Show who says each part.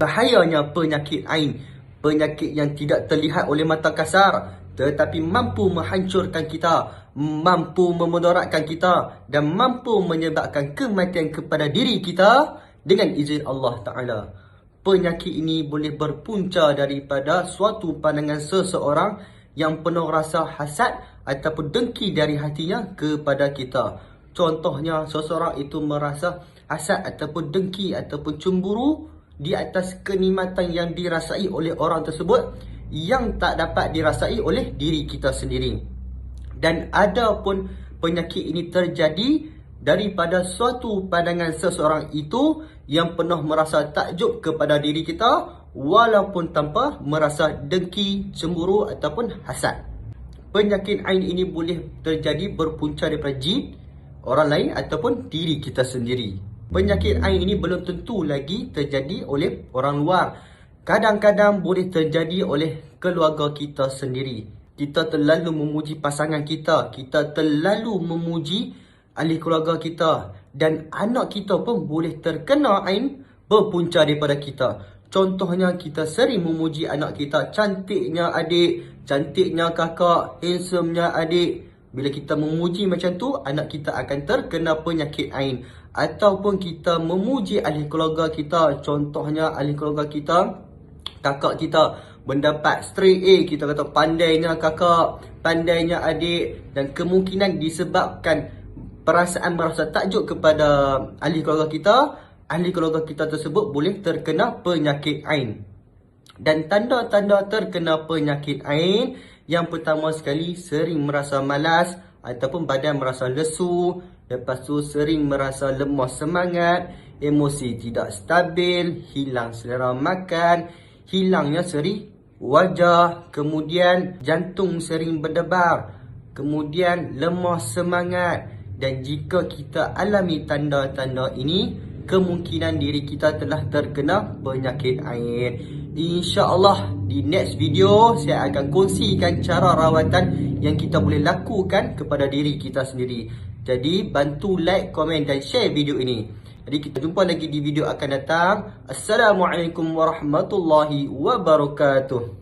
Speaker 1: Bahayanya penyakit ain, penyakit yang tidak terlihat oleh mata kasar tetapi mampu menghancurkan kita, mampu memudaratkan kita dan mampu menyebabkan kematian kepada diri kita dengan izin Allah Taala. Penyakit ini boleh berpunca daripada suatu pandangan seseorang yang penuh rasa hasad ataupun dengki dari hatinya kepada kita. Contohnya seseorang itu merasa hasad ataupun dengki ataupun cemburu di atas kenikmatan yang dirasai oleh orang tersebut yang tak dapat dirasai oleh diri kita sendiri. Dan ada pun penyakit ini terjadi daripada suatu pandangan seseorang itu yang penuh merasa takjub kepada diri kita walaupun tanpa merasa dengki, cemburu ataupun hasad. Penyakit ain ini boleh terjadi berpunca daripada jin, orang lain ataupun diri kita sendiri. Penyakit ain ini belum tentu lagi terjadi oleh orang luar. Kadang-kadang boleh terjadi oleh keluarga kita sendiri. Kita terlalu memuji pasangan kita, kita terlalu memuji ahli keluarga kita dan anak kita pun boleh terkena ain berpunca daripada kita. Contohnya kita sering memuji anak kita cantiknya adik, cantiknya kakak, handsomenya adik. Bila kita memuji macam tu, anak kita akan terkena penyakit ain. Ataupun kita memuji ahli keluarga kita, contohnya ahli keluarga kita, kakak kita mendapat straight A, kita kata pandainya kakak, pandainya adik dan kemungkinan disebabkan perasaan merasa takjub kepada ahli keluarga kita, ahli keluarga kita tersebut boleh terkena penyakit ain. Dan tanda-tanda terkena penyakit ain, yang pertama sekali sering merasa malas ataupun badan merasa lesu, lepas tu sering merasa lemah semangat, emosi tidak stabil, hilang selera makan, hilangnya seri wajah, kemudian jantung sering berdebar, kemudian lemah semangat, dan jika kita alami tanda-tanda ini, kemungkinan diri kita telah terkena penyakit air. InsyaAllah di next video saya akan kongsikan cara rawatan yang kita boleh lakukan kepada diri kita sendiri. Jadi bantu like, komen dan share video ini. Jadi kita jumpa lagi di video akan datang. Assalamualaikum warahmatullahi wabarakatuh.